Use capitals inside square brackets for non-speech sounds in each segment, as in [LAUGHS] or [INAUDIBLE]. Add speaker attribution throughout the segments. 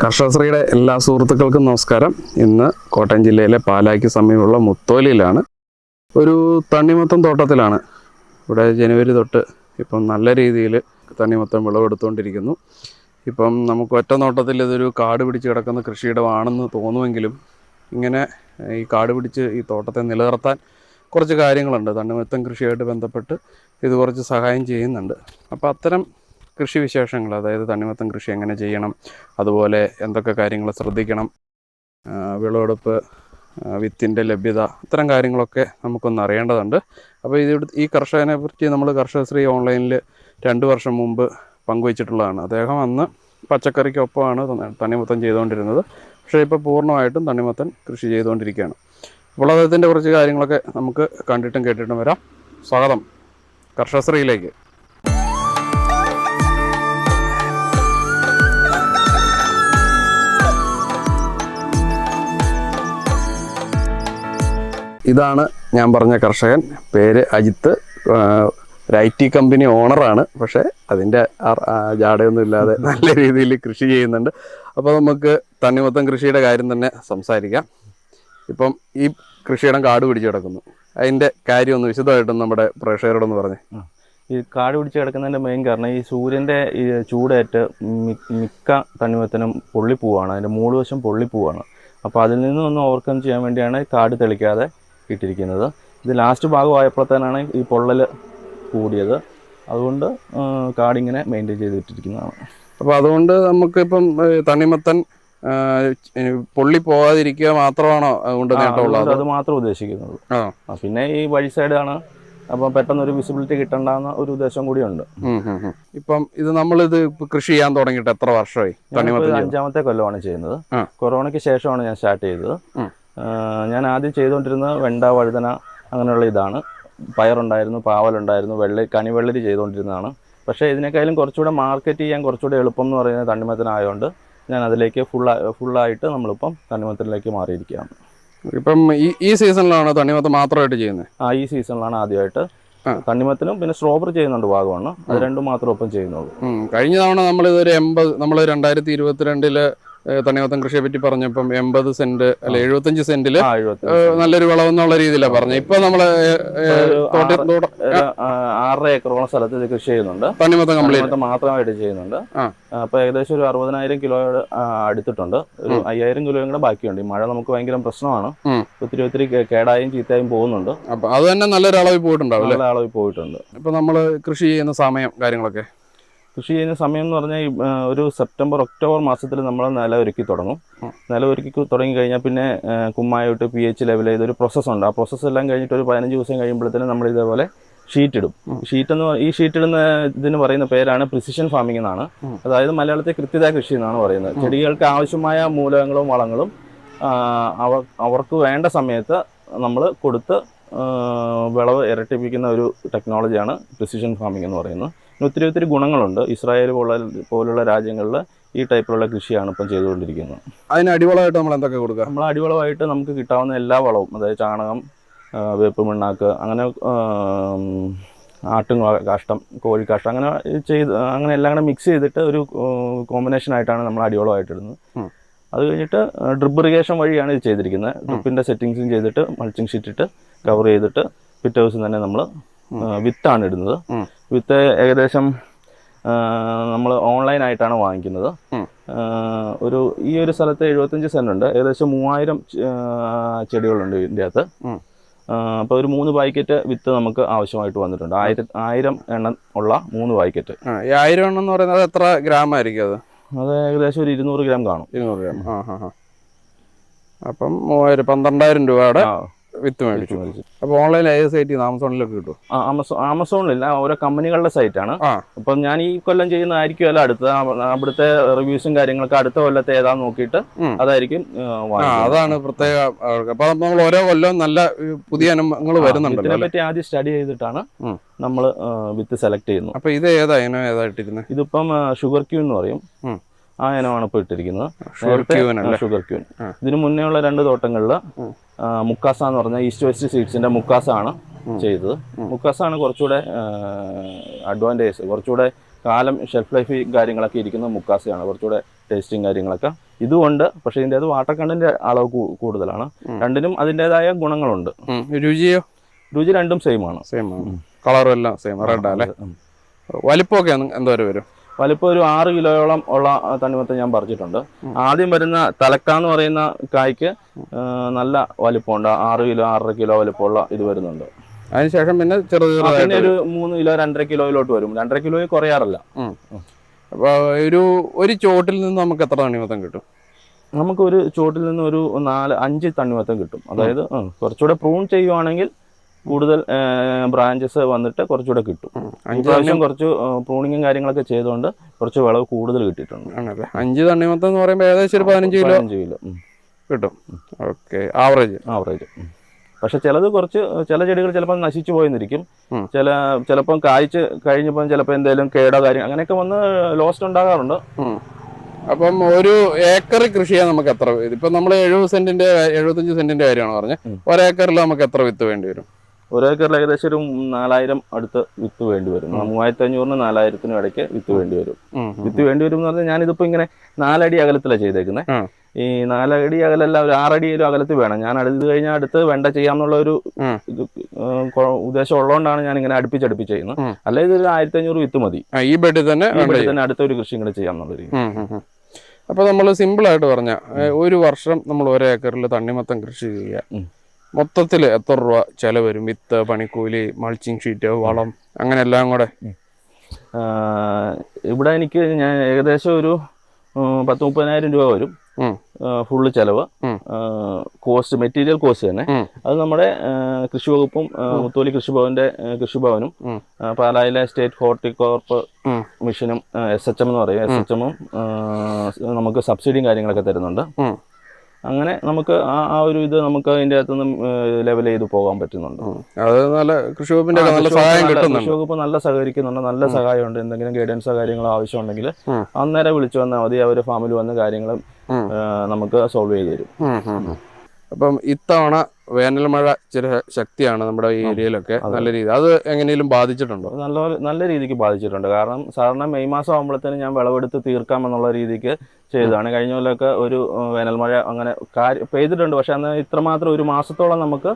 Speaker 1: കർഷകശ്രീയുടെ എല്ലാ സുഹൃത്തുക്കൾക്കും നമസ്കാരം. ഇന്ന് കോട്ടയം ജില്ലയിലെ പാലായ്ക്ക് സമീപമുള്ള മുത്തോലിയിലാണ്. ഒരു തണ്ണിമത്തം തോട്ടത്തിലാണ്. ഇവിടെ ജനുവരി തൊട്ട് ഇപ്പം നല്ല രീതിയിൽ തണ്ണിമത്തം വിളവെടുത്തുകൊണ്ടിരിക്കുന്നു ഇപ്പം നമുക്ക് ഒറ്റ നോട്ടത്തിൽ ഇതൊരു കാട് പിടിച്ച് കിടക്കുന്ന കൃഷിയിടമാണെന്ന് തോന്നുമെങ്കിലും ഇങ്ങനെ ഈ കാട് പിടിച്ച് ഈ തോട്ടത്തെ നിലനിർത്താൻ കുറച്ച് കാര്യങ്ങളുണ്ട്. തണ്ണിമത്തം കൃഷിയായിട്ട് ബന്ധപ്പെട്ട് ഇത് കുറച്ച് സഹായം ചെയ്യുന്നുണ്ട്. അപ്പോൾ അത്തരം കൃഷി വിശേഷങ്ങൾ അതായത് തണ്ണിമത്തം കൃഷി എങ്ങനെ ചെയ്യണം അതുപോലെ എന്തൊക്കെ കാര്യങ്ങൾ ശ്രദ്ധിക്കണം വിളവെടുപ്പ് വിത്തിന്റെ ലഭ്യത ഇത്തരം കാര്യങ്ങളൊക്കെ നമുക്കൊന്ന് അറിയേണ്ടതുണ്ട്. അപ്പോൾ ഇത് ഈ കർഷകനെ പറ്റി നമ്മൾ കർഷകശ്രീ ഓൺലൈനിൽ രണ്ട് വർഷം മുമ്പ് പങ്കുവച്ചിട്ടുള്ളതാണ്. അദ്ദേഹം അന്ന് പച്ചക്കറിക്കൊപ്പമാണ് തണ്ണി- തണ്ണിമത്തൻ ചെയ്തുകൊണ്ടിരുന്നത്. പക്ഷേ ഇപ്പോൾ പൂർണമായിട്ടും തണ്ണിമത്തൻ കൃഷി ചെയ്തുകൊണ്ടിരിക്കുകയാണ്. അപ്പോൾ അദ്ദേഹത്തിന്റെ കുറച്ച് കാര്യങ്ങളൊക്കെ നമുക്ക് കണ്ടിട്ടും കേട്ടിട്ടും വരാം. സ്വാഗതം കർഷകശ്രീയിലേക്ക്. ഇതാണ് ഞാൻ പറഞ്ഞ കർഷകൻ. പേര് അജിത്ത്. ഒരു ഐ ടി കമ്പനി ഓണറാണ്. പക്ഷേ അതിന്റെ ജാടയൊന്നും ഇല്ലാതെ [LAUGHS] നല്ല രീതിയിൽ കൃഷി ചെയ്യുന്നുണ്ട്. അപ്പോൾ നമുക്ക് തണ്ണിമത്തം കൃഷിയുടെ കാര്യം തന്നെ സംസാരിക്കാം. ഇപ്പം ഈ കൃഷിയിടം കാട് പിടിച്ച് കിടക്കുന്നു. അതിന്റെ കാര്യം ഒന്ന് വിശദമായിട്ടും നമ്മുടെ പ്രേക്ഷകരോടൊന്ന് പറഞ്ഞു.
Speaker 2: ഈ കാട് പിടിച്ച് കിടക്കുന്നതിന്റെ മെയിൻ കാരണം ഈ സൂര്യന്റെ ഈ ചൂടേറ്റ് മിക്ക തണ്ണിമത്തനും പൊള്ളിപ്പോവാണ്. അതിന്റെ മൂന്ന് വശം പൊള്ളിപ്പോവാണ്. അപ്പോൾ അതിൽ നിന്ന് ഒന്ന് ഓവർകം ചെയ്യാൻ വേണ്ടിയാണ് കാട് തെളിക്കാതെ ഇട്ടിരിക്കുന്നത്. ഇത് ലാസ്റ്റ് ഭാഗമായപ്പോഴത്തേനാണ് ഈ പൊള്ളൽ കൂടിയത്. അതുകൊണ്ട് കാടിങ്ങനെ മെയിന്റെയിൻ ചെയ്തിട്ടിരിക്കുന്നതാണ്.
Speaker 1: അപ്പോൾ അതുകൊണ്ട് നമുക്കിപ്പം തണിമത്തൻ പൊള്ളി പോകാതിരിക്കുക മാത്രമാണോ അതുകൊണ്ട് നേട്ടമുള്ളത്
Speaker 2: അത്
Speaker 1: മാത്രം
Speaker 2: ഉദ്ദേശിക്കുന്നത്. പിന്നെ ഈ വഴി സൈഡാണ്. അപ്പം പെട്ടെന്ന് ഒരു വിസിബിലിറ്റി കിട്ടണ്ടെന്ന ഒരു ഉദ്ദേശം കൂടിയുണ്ട്.
Speaker 1: ഇപ്പം ഇത് നമ്മളിത് കൃഷി ചെയ്യാൻ തുടങ്ങിയിട്ട് എത്ര വർഷമായി
Speaker 2: അഞ്ചാമത്തെ കൊല്ലമാണ് ചെയ്യുന്നത്. കൊറോണയ്ക്ക് ശേഷമാണ് ഞാൻ സ്റ്റാർട്ട് ചെയ്തത്. ഞാൻ ആദ്യം ചെയ്തുകൊണ്ടിരുന്നത് വെണ്ട വഴുതന അങ്ങനെയുള്ള ഇതാണ്. പയറുണ്ടായിരുന്നു പാവലുണ്ടായിരുന്നു വെള്ളി കണിവെള്ളരി ചെയ്തുകൊണ്ടിരുന്നതാണ്. പക്ഷേ ഇതിനേക്കാളും കുറച്ചുകൂടെ മാർക്കറ്റ് ചെയ്യാൻ കുറച്ചുകൂടെ എളുപ്പം എന്ന് പറയുന്നത് തണ്ണിമത്തനായതുകൊണ്ട് ഞാൻ അതിലേക്ക് ഫുൾ ഫുള്ളായിട്ട് നമ്മളിപ്പം തണ്ണിമത്തനിലേക്ക് മാറിയിരിക്കുകയാണ്.
Speaker 1: ഇപ്പം ഈ ഈ സീസണിലാണ് തണ്ണിമത്തൻ മാത്രമായിട്ട് ചെയ്യുന്നത്?
Speaker 2: ആ ഈ സീസണിലാണ് ആദ്യമായിട്ട്. തണ്ണിമത്തനും പിന്നെ സ്ട്രോബറി ചെയ്യുന്നുണ്ട് ഭാഗമാണ്. അത് രണ്ടും മാത്രം ഒപ്പം ചെയ്യുന്നുള്ളൂ.
Speaker 1: കഴിഞ്ഞ തവണ നമ്മൾ ഇതൊരു എൺപത് നമ്മൾ രണ്ടായിരത്തി ഇരുപത്തിരണ്ടിൽ ഏഹ്, തണ്ണിമത്തൻ കൃഷിയെ പറ്റി പറഞ്ഞപ്പം എൺപത് സെന്റ് അല്ലെ എഴുപത്തഞ്ച്
Speaker 2: സെന്റിൽ
Speaker 1: സെന്റിൽ നല്ലൊരു വിളവെന്നുള്ള രീതിയിലാണ് പറഞ്ഞത്. ഇപ്പൊ
Speaker 2: നമ്മൾ ആറര ഏക്കറോളം സ്ഥലത്ത് ഇത് കൃഷി ചെയ്യുന്നുണ്ട്.
Speaker 1: തണ്ണിമത്തം കംപ്ലീറ്റ്.
Speaker 2: മാത്രമായിട്ട് ചെയ്യുന്നുണ്ട്. അപ്പൊ ഏകദേശം ഒരു അറുപതിനായിരം കിലോ അടുത്തിട്ടുണ്ട്. ഒരു അയ്യായിരം കിലോയും കൂടെ ബാക്കിയുണ്ട്. ഈ മഴ നമുക്ക് ഭയങ്കര പ്രശ്നമാണ്. ഒത്തിരി ഒത്തിരി കേടായും ചീത്തയും പോകുന്നുണ്ട്.
Speaker 1: അപ്പൊ അത് തന്നെ നല്ലൊരു അളവിൽ പോയിട്ടുണ്ടാവും
Speaker 2: നല്ല അളവിൽ പോയിട്ടുണ്ട്.
Speaker 1: ഇപ്പൊ നമ്മൾ കൃഷി ചെയ്യുന്ന സമയം കാര്യങ്ങളൊക്കെ?
Speaker 2: കൃഷി ചെയ്യുന്ന സമയം എന്ന് പറഞ്ഞാൽ ഒരു സെപ്റ്റംബർ ഒക്ടോബർ മാസത്തിൽ നമ്മൾ നില ഒരുക്കി തുടങ്ങും. നില ഒരുക്കി തുടങ്ങി കഴിഞ്ഞാൽ പിന്നെ കുമ്മായിട്ട് പി എച്ച് ലെവൽ ചെയ്തൊരു പ്രോസസ്സുണ്ട് ആ പ്രോസസ്സ് എല്ലാം കഴിഞ്ഞിട്ട് ഒരു പതിനഞ്ച് ദിവസം കഴിയുമ്പോഴത്തേനും നമ്മൾ ഇതേപോലെ ഷീറ്റ് ഇടും. ഷീറ്റ് എന്ന് ഈ ഷീറ്റ് ഇടുന്ന ഇതിന് പറയുന്ന പേരാണ് പ്രിസിഷൻ ഫാമിംഗ് എന്നാണ്. അതായത് മലയാളത്തെ കൃത്യത കൃഷി എന്നാണ് പറയുന്നത്. ചെടികൾക്ക് ആവശ്യമായ മൂലകങ്ങളും വളങ്ങളും അവർ അവർക്ക് വേണ്ട സമയത്ത് നമ്മൾ കൊടുത്ത് വിളവ് ഇരട്ടിപ്പിക്കുന്ന ഒരു ടെക്നോളജിയാണ് പ്രിസിഷൻ ഫാമിംഗ് എന്ന് പറയുന്നത്. ഒത്തിരി ഒത്തിരി ഗുണങ്ങളുണ്ട്. ഇസ്രായേൽ പോലുള്ള പോലുള്ള രാജ്യങ്ങളിൽ ഈ ടൈപ്പിലുള്ള കൃഷിയാണ് ഇപ്പം ചെയ്തുകൊണ്ടിരിക്കുന്നത്.
Speaker 1: അതിന് അടിവളമായിട്ട് നമ്മൾ എന്തൊക്കെ കൊടുക്കുക?
Speaker 2: നമ്മൾ അടിവളമായിട്ട് നമുക്ക് കിട്ടാവുന്ന എല്ലാ വളവും അതായത് ചാണകം വേപ്പ് മണ്ണാക്ക് അങ്ങനെ ആട്ടും കാഷ്ടം കോഴിക്കാഷ്ടം അങ്ങനെ ചെയ്ത് അങ്ങനെ എല്ലാം കൂടെ മിക്സ് ചെയ്തിട്ട് ഒരു കോമ്പിനേഷൻ ആയിട്ടാണ് നമ്മൾ അടിവളമായിട്ട് ഇടുന്നത്. അത് കഴിഞ്ഞിട്ട് ഡ്രിപ്പ് ഇറിഗേഷൻ വഴിയാണ് ഇത് ചെയ്തിരിക്കുന്നത്. ഡ്രിപ്പിന്റെ സെറ്റിങ്സും ചെയ്തിട്ട് മൾച്ചിങ് ഷീറ്റ് ഇട്ട് കവർ ചെയ്തിട്ട് പിറ്റേ ദിവസം തന്നെ നമ്മൾ വിത്താണ് ഇടുന്നത്. വിത്ത് ഏകദേശം നമ്മൾ ഓൺലൈനായിട്ടാണ് വാങ്ങിക്കുന്നത്. ഒരു ഈ ഒരു സ്ഥലത്ത് എഴുപത്തഞ്ച് സെന്റ് ഉണ്ട്. ഏകദേശം മൂവായിരം ചെടികളുണ്ട് ഇതിന്റെ അകത്ത്. അപ്പോൾ ഒരു മൂന്ന് പാക്കറ്റ് വിത്ത് നമുക്ക് ആവശ്യമായിട്ട് വന്നിട്ടുണ്ട്. ആയിരം ആയിരം എണ്ണം ഉള്ള മൂന്ന് പാക്കറ്റ്
Speaker 1: ഈ ആയിരം എണ്ണം എന്ന് പറയുന്നത് എത്ര ഗ്രാം ആയിരിക്കും അത്?
Speaker 2: അത് ഏകദേശം ഒരു ഇരുന്നൂറ് ഗ്രാം കാണും.
Speaker 1: ഇരുന്നൂറ് ഗ്രാം. ആ ഹാ ഹാ. അപ്പം മൂവായിരം പന്ത്രണ്ടായിരം രൂപയുടെ വിത്ത് മേടിച്ചു. അപ്പോൾ ഓൺലൈൻ ഏത് സൈറ്റിൽ ആമസോണിലൊക്കെ കിട്ടും
Speaker 2: ആമസോൺ ആമസോണിലില്ല ഓരോ കമ്പനികളുടെ സൈറ്റാണ്
Speaker 1: ആണ്.
Speaker 2: അപ്പം ഞാൻ ഈ കൊല്ലം ചെയ്യുന്നതായിരിക്കുമല്ലോ അടുത്ത അവിടുത്തെ റിവ്യൂസും കാര്യങ്ങളൊക്കെ അടുത്ത കൊല്ലത്തെ ഏതാന്ന് നോക്കിയിട്ട് അതായിരിക്കും
Speaker 1: അതാണ് പ്രത്യേക. അപ്പൊ നമ്മൾ ഓരോ കൊല്ലം നല്ല പുതിയ അനുഭവങ്ങൾ
Speaker 2: വരുന്നുണ്ട്
Speaker 1: ഇതിനെ
Speaker 2: പറ്റി ആദ്യം സ്റ്റഡി ചെയ്തിട്ടാണ് നമ്മൾ വിത്ത് സെലക്ട് ചെയ്യുന്നത്.
Speaker 1: അപ്പൊ ഇത് ഏതാ ഇനം ഏതാ ഇട്ടിരുന്നത്
Speaker 2: ഇതിപ്പം ഷുഗർ ക്യൂ എന്ന് പറയും. ആ ഇനമാണ് ഇപ്പോൾ ഇട്ടിരിക്കുന്നത്.
Speaker 1: ഷുഗർ ക്യൂൻ
Speaker 2: ഷുഗർ ക്യൂൻ
Speaker 1: ആ.
Speaker 2: ഇതിന് മുന്നേ ഉള്ള രണ്ട് തോട്ടങ്ങളിൽ. മുക്കാസ എന്ന് പറഞ്ഞ ഈസ്റ്റ് വെസ്റ്റ് സീഡ്സിന്റെ മുക്കാസ ആണ് ചെയ്തത്. മുക്കാസ ആണ് കുറച്ചുകൂടെ അഡ്വാന്റേജ് കുറച്ചുകൂടെ കാലം ഷെൽഫ് ലൈഫ് കാര്യങ്ങളൊക്കെ ഇരിക്കുന്ന മുക്കാസയാണ്. കുറച്ചുകൂടെ ടേസ്റ്റും കാര്യങ്ങളൊക്കെ. ഇതുകൊണ്ട് പക്ഷേ ഇതിന്റെ അത് വാട്ടർ കണ്ടന്റ് അളവ് കൂടുതലാണ്. രണ്ടിനും അതിന്റെതായ ഗുണങ്ങളുണ്ട്.
Speaker 1: രുചിയോ?
Speaker 2: രുചി രണ്ടും സെയിം ആണ്.
Speaker 1: സെയിം ആണ്. കളറും എല്ലാം സെയിം റെഡ് അല്ലേ. വലിപ്പമൊക്കെ എന്തോരം വരും?
Speaker 2: വലിപ്പം ഒരു ആറ് കിലോയോളം ഉള്ള തണ്ണിമത്തൻ ഞാൻ പറിച്ചിട്ടുണ്ട്. ആദ്യം വരുന്ന തലക്ക എന്ന് പറയുന്ന കായ്ക്ക് നല്ല വലിപ്പമുണ്ട്. ആറ് കിലോ ആറര കിലോ വലിപ്പമുള്ള ഇത് വരുന്നുണ്ട്.
Speaker 1: അതിനുശേഷം പിന്നെ ചെറു
Speaker 2: പിന്നെ ഒരു മൂന്ന് കിലോ രണ്ടര കിലോയിലോട്ട് വരും. രണ്ടര കിലോയിൽ കുറയാറില്ല.
Speaker 1: അപ്പോൾ ഒരു ഒരു ചോട്ടിൽ നിന്ന് നമുക്ക് എത്ര തണ്ണിമത്തം കിട്ടും?
Speaker 2: നമുക്ക് ഒരു ചുവട്ടിൽ നിന്ന് ഒരു നാല് അഞ്ച് തണ്ണിമത്തം കിട്ടും. അതായത് കുറച്ചുകൂടെ പ്രൂൺ ചെയ്യുവാണെങ്കിൽ കൂടുതൽ ബ്രാഞ്ചസ് വന്നിട്ട് കുറച്ചുകൂടെ കിട്ടും.
Speaker 1: അഞ്ച്
Speaker 2: ഇപ്രാവശ്യം കുറച്ച് പ്രൂണിങ്ങും കാര്യങ്ങളൊക്കെ ചെയ്തുകൊണ്ട് കുറച്ച് വിളവ് കൂടുതൽ കിട്ടിയിട്ടുണ്ട്.
Speaker 1: ആണല്ലേ? അഞ്ച് തണ്ണിമത്തം എന്ന് പറയുമ്പോൾ ഏകദേശം ഒരു പതിനഞ്ച് കിലോ
Speaker 2: അഞ്ച് കിലോ.
Speaker 1: കിട്ടും. ഓക്കെ. ആവറേജ്
Speaker 2: ആവറേജ് പക്ഷെ ചിലത് കുറച്ച് ചില ചെടികൾ ചിലപ്പോൾ നശിച്ചു പോയെന്നിരിക്കും. ചില ചിലപ്പം കായ്ച്ച് കഴിഞ്ഞപ്പോൾ ചിലപ്പോൾ എന്തെങ്കിലും കേടോ കാര്യം അങ്ങനെയൊക്കെ വന്ന് ലോസ്റ്റ് ഉണ്ടാകാറുണ്ട്.
Speaker 1: അപ്പം ഒരു ഏക്കർ കൃഷി ചെയ്യാൻ നമുക്ക് എത്ര ഇതിപ്പോ നമ്മൾ എഴുപത് സെന്റിന്റെ എഴുപത്തഞ്ച് സെന്റിന്റെ കാര്യമാണ് പറഞ്ഞത്. ഒരേക്കറിൽ നമുക്ക് എത്ര വിത്ത് വേണ്ടി വരും?
Speaker 2: ഒരു ഏക്കറിൽ ഏകദേശം ഒരു നാലായിരം അടുത്ത് വിത്ത് വേണ്ടി വരും. മൂവായിരത്തി അഞ്ഞൂറിന് നാലായിരത്തിനും ഇടയ്ക്ക് വിത്ത് വേണ്ടി വരും. വിത്ത് വേണ്ടി വരും എന്ന് പറഞ്ഞാൽ ഞാനിതിപ്പോ ഇങ്ങനെ നാലടി അകലത്തിലാണ് ചെയ്തേക്കുന്നത്. ഈ നാലടി അകലല്ല ഒരു ആറടി ഒരു അകലത്തിൽ വേണം. ഞാൻ അടുത്ത് കഴിഞ്ഞാൽ അടുത്ത് വേണ്ട ചെയ്യാന്നുള്ള ഒരു ഉദ്ദേശം ഉള്ളതുകൊണ്ടാണ് ഞാൻ ഇങ്ങനെ അടുപ്പിച്ചടുപ്പിച്ച് ചെയ്യുന്നത്. അല്ലെങ്കിൽ ഒരു ആയിരത്തി അഞ്ഞൂറ് വിത്ത് മതി.
Speaker 1: ഈ ബെഡിൽ തന്നെ
Speaker 2: തന്നെ അടുത്ത ഒരു കൃഷി ഇങ്ങനെ ചെയ്യാന്നുള്ള രീതി.
Speaker 1: അപ്പൊ നമ്മൾ സിമ്പിൾ ആയിട്ട് പറഞ്ഞ ഒരു വർഷം നമ്മൾ ഒരേക്കറിൽ തണ്ണിമത്തം കൃഷി ചെയ്യുക. മൊത്തത്തിൽ എത്ര രൂപ ചെലവ് വരും വിത്ത് പണിക്കൂലി മൾച്ചിങ് ഷീറ്റ് വളം അങ്ങനെ എല്ലാം കൂടെ.
Speaker 2: ഇവിടെ എനിക്ക് ഞാൻ ഏകദേശം ഒരു പത്ത് മുപ്പതിനായിരം രൂപ വരും. ഫുള്ള് ചെലവ്. കോസ്റ്റ് മെറ്റീരിയൽ കോസ്റ്റ് തന്നെ. അത് നമ്മുടെ കൃഷി വകുപ്പും മുത്തോലി കൃഷിഭവന്റെ കൃഷിഭവനും. പാലായിലെ സ്റ്റേറ്റ് ഹോർട്ടികോർപ്പ്. മിഷനും എസ് എച്ച് എം എന്ന് പറയും. എസ് എച്ച് എമ്മും നമുക്ക് സബ്സിഡിയും കാര്യങ്ങളൊക്കെ തരുന്നുണ്ട്. അങ്ങനെ നമുക്ക് ആ ആ ഒരു ഇത് നമുക്ക് അതിന്റെ നിന്നും ലെവൽ ചെയ്ത് പോകാൻ പറ്റുന്നുണ്ട്
Speaker 1: ഉം. അത് നല്ല കൃഷി വകുപ്പിന്റെ നല്ല സഹായം
Speaker 2: വകുപ്പ് നല്ല-
Speaker 1: കിട്ടുന്നുണ്ട്
Speaker 2: കൃഷി വകുപ്പ് നല്ല സഹകരിക്കുന്നുണ്ട് നല്ല സഹായമുണ്ട് എന്തെങ്കിലും ഗൈഡൻസോ കാര്യങ്ങളോ ആവശ്യമുണ്ടെങ്കിൽ. അന്നേരം വിളിച്ചു വന്നാൽ മതി അവർ ഫാമിൽ വന്ന് കാര്യങ്ങളും നമുക്ക് സോൾവ് ചെയ്ത് തരും.
Speaker 1: അപ്പം ഇത്തവണ വേനൽ മഴ ചില ശക്തിയാണ് നമ്മുടെ ഈ ഏരിയയിലൊക്കെ. നല്ല രീതി. അത് എങ്ങനെയും ബാധിച്ചിട്ടുണ്ടോ?
Speaker 2: നല്ല നല്ല രീതിക്ക് ബാധിച്ചിട്ടുണ്ട്. കാരണം സാധാരണ മെയ് മാസം ആകുമ്പോഴത്തേനും ഞാൻ വിളവെടുത്ത് തീർക്കാം എന്നുള്ള രീതിക്ക് ചെയ്തതാണ്. കഴിഞ്ഞ കൊല്ലമൊക്കെ ഒരു വേനൽ മഴ അങ്ങനെ പെയ്തിട്ടുണ്ട്. പക്ഷെ അന്ന് ഇത്രമാത്രം ഒരു മാസത്തോളം നമുക്ക്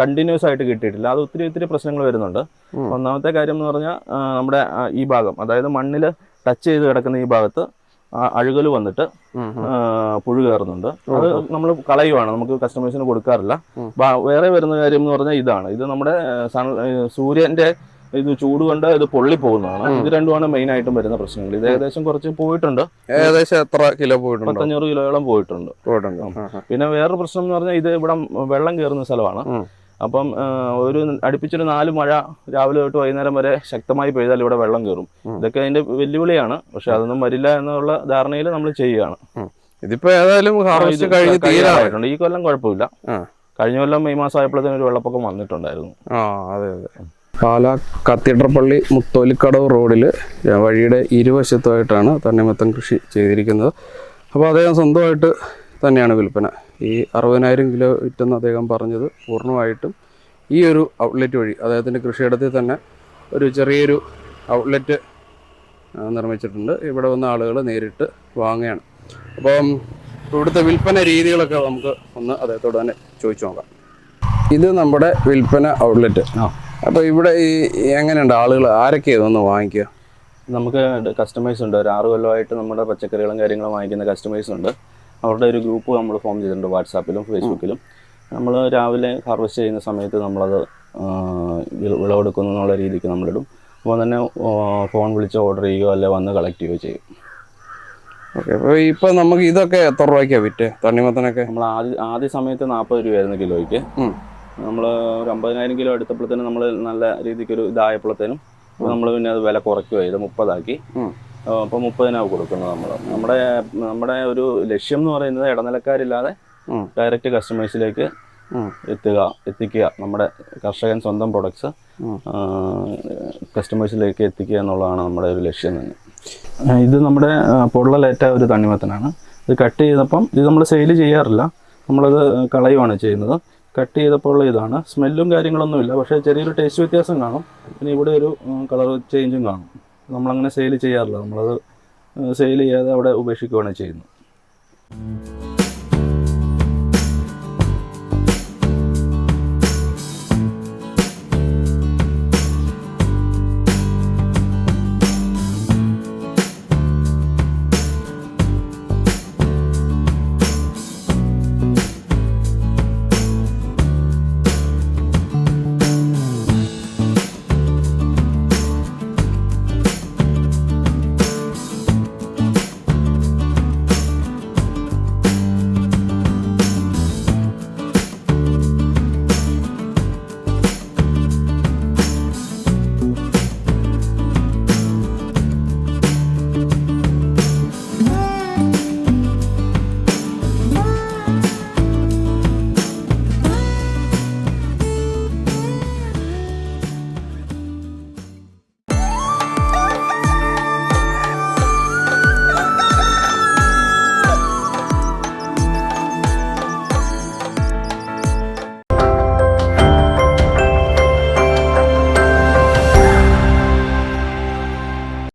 Speaker 2: കണ്ടിന്യൂസ് ആയിട്ട് കിട്ടിയിട്ടില്ല. അത് ഒത്തിരി ഒത്തിരി പ്രശ്നങ്ങൾ വരുന്നുണ്ട്. ഒന്നാമത്തെ കാര്യം എന്ന് പറഞ്ഞാൽ നമ്മുടെ ഈ ഭാഗം അതായത് മണ്ണിൽ ടച്ച് ചെയ്ത് കിടക്കുന്ന ഈ ഭാഗത്ത് അഴുകൽ വന്നിട്ട് പുഴു കയറുന്നുണ്ട്. അത് നമ്മൾ കളയുവാണ്. നമുക്ക് കസ്റ്റമേഴ്സിന് കൊടുക്കാറില്ല. വേറെ വരുന്ന കാര്യം എന്ന് പറഞ്ഞാൽ ഇതാണ്. ഇത് നമ്മുടെ സൺ സൂര്യന്റെ ഇത് ചൂട് കൊണ്ട് ഇത് പൊള്ളി പോകുന്നതാണ്. ഇത് രണ്ടുമാണ് മെയിൻ ആയിട്ടും വരുന്ന പ്രശ്നങ്ങൾ. ഇത് ഏകദേശം കുറച്ച് പോയിട്ടുണ്ട്.
Speaker 1: ഏകദേശം എത്ര കിലോ പോയിട്ടുണ്ട്?
Speaker 2: പത്തഞ്ഞൂറ് കിലോയോളം പോയിട്ടുണ്ട്.
Speaker 1: പോയിട്ടുണ്ട്.
Speaker 2: പിന്നെ വേറൊരു പ്രശ്നം എന്ന് പറഞ്ഞാൽ ഇത് ഇവിടെ വെള്ളം കയറുന്ന സ്ഥലമാണ്. അപ്പം ഒരു അടുപ്പിച്ചൊരു നാല് മഴ രാവിലെ തൊട്ട് വൈകുന്നേരം വരെ ശക്തമായി പെയ്താൽ ഇവിടെ വെള്ളം കയറും. ഇതൊക്കെ അതിന്റെ വെല്ലുവിളിയാണ്. പക്ഷെ അതൊന്നും വരില്ല എന്നുള്ള ധാരണയിൽ നമ്മൾ ചെയ്യുകയാണ്.
Speaker 1: ഇതിപ്പോ ഏതായാലും ഹാർവെസ്റ്റ് കഴിഞ്ഞ്
Speaker 2: ഈ കൊല്ലം കുഴപ്പമില്ല. കഴിഞ്ഞ കൊല്ലം മെയ് മാസം ആയപ്പോഴത്തേനും ഒരു വെള്ളപ്പൊക്കം വന്നിട്ടുണ്ടായിരുന്നു.
Speaker 1: ആ അതെ അതെ. പാല കത്തീഡ്രൽ പള്ളി മുത്തോലിക്കടവ് റോഡിൽ വഴിയുടെ ഇരുവശത്തുമായിട്ടാണ് തണ്ണിമത്തൻ കൃഷി ചെയ്തിരിക്കുന്നത്. അപ്പോൾ അദ്ദേഹം സ്വന്തമായിട്ട് തന്നെയാണ് വിൽപ്പന. ഈ അറുപതിനായിരം കിലോ വിറ്റെന്ന് അദ്ദേഹം പറഞ്ഞത് പൂർണമായിട്ടും ഈ ഒരു ഔട്ട്ലെറ്റ് വഴി അദ്ദേഹത്തിന്റെ കൃഷിയിടത്തിൽ തന്നെ ഒരു ചെറിയൊരു ഔട്ട്ലെറ്റ് നിർമ്മിച്ചിട്ടുണ്ട്. ഇവിടെ വന്ന ആളുകൾ നേരിട്ട് വാങ്ങുകയാണ്. അപ്പം ഇവിടുത്തെ വിൽപ്പന രീതികളൊക്കെ നമുക്ക് ഒന്ന് അദ്ദേഹത്തോട് തന്നെ ചോദിച്ചു നോക്കാം. ഇത് നമ്മുടെ വിൽപ്പന ഔട്ട്ലെറ്റ്
Speaker 2: ആ.
Speaker 1: അപ്പോൾ ഇവിടെ ഈ എങ്ങനെയുണ്ട്? ആളുകൾ ആരൊക്കെയാണ് ഒന്ന് വാങ്ങിക്കുക?
Speaker 2: നമുക്ക് കസ്റ്റമേഴ്സ് ഉണ്ട്. ഒരു ആറ് കൊല്ലമായിട്ട് നമ്മുടെ പച്ചക്കറികളും കാര്യങ്ങളും വാങ്ങിക്കുന്ന കസ്റ്റമേഴ്സ് ഉണ്ട്. അവരുടെ ഒരു ഗ്രൂപ്പ് നമ്മൾ ഫോം ചെയ്തിട്ടുണ്ട് വാട്സാപ്പിലും ഫേസ്ബുക്കിലും. നമ്മൾ രാവിലെ ഹാർവെസ്റ്റ് ചെയ്യുന്ന സമയത്ത് നമ്മളത് വിളവെടുക്കുന്നു എന്നുള്ള രീതിക്ക് നമ്മളിടും. അപ്പോൾ തന്നെ ഫോൺ വിളിച്ച് ഓർഡർ ചെയ്യുകയോ അല്ലെ വന്ന് കളക്ട് ചെയ്യുകയോ ചെയ്യും.
Speaker 1: ഓക്കെ അപ്പോൾ ഇപ്പോൾ നമുക്ക് ഇതൊക്കെ എത്ര രൂപയ്ക്കാണ് വിറ്റ്? തണ്ണിമത്തനൊക്കെ?
Speaker 2: നമ്മൾ ആദ്യ ആദ്യ സമയത്ത് നാൽപ്പത് രൂപയായിരുന്നു കിലോയ്ക്ക്. നമ്മൾ ഒരു അമ്പതിനായിരം കിലോ എടുത്തപ്പോഴത്തേനും നമ്മൾ നല്ല രീതിക്കൊരു ഇതായപ്പോഴത്തേനും നമ്മൾ പിന്നെ അത് വില കുറയ്ക്കുകയായിരുന്നു മുപ്പതാക്കി. അപ്പോൾ മുപ്പതിനാണ് കൊടുക്കുന്നത് നമ്മൾ നമ്മുടെ നമ്മുടെ ഒരു ലക്ഷ്യം എന്ന് പറയുന്നത് ഇടനിലക്കാരില്ലാതെ ഡയറക്റ്റ് കസ്റ്റമേഴ്സിലേക്ക് എത്തുക എത്തിക്കുക നമ്മുടെ കർഷകൻ സ്വന്തം പ്രൊഡക്ട്സ്. കസ്റ്റമേഴ്സിലേക്ക് എത്തിക്കുക എന്നുള്ളതാണ് നമ്മുടെ ഒരു ലക്ഷ്യം തന്നെ. ഇത് നമ്മുടെ പൊള്ളലേറ്റ ഒരു തണ്ണിമത്തനാണ്. ഇത് കട്ട് ചെയ്തപ്പം ഇത് നമ്മൾ സെയിൽ ചെയ്യാറില്ല. നമ്മളത് കളയുവാണ് ചെയ്യുന്നത്. കട്ട് ചെയ്തപ്പോൾ ഉള്ള ഇതാണ്. സ്മെല്ലും കാര്യങ്ങളൊന്നുമില്ല. പക്ഷേ ചെറിയൊരു ടേസ്റ്റ് വ്യത്യാസം കാണും. പിന്നെ ഇവിടെ ഒരു കളർ ചേഞ്ചും കാണും. നമ്മളങ്ങനെ സെയിൽ ചെയ്യാറില്ല. നമ്മളത് സെയിൽ ചെയ്യാതെ അവിടെ ഉപേക്ഷിക്കുകയാണ് ചെയ്യുന്നത്.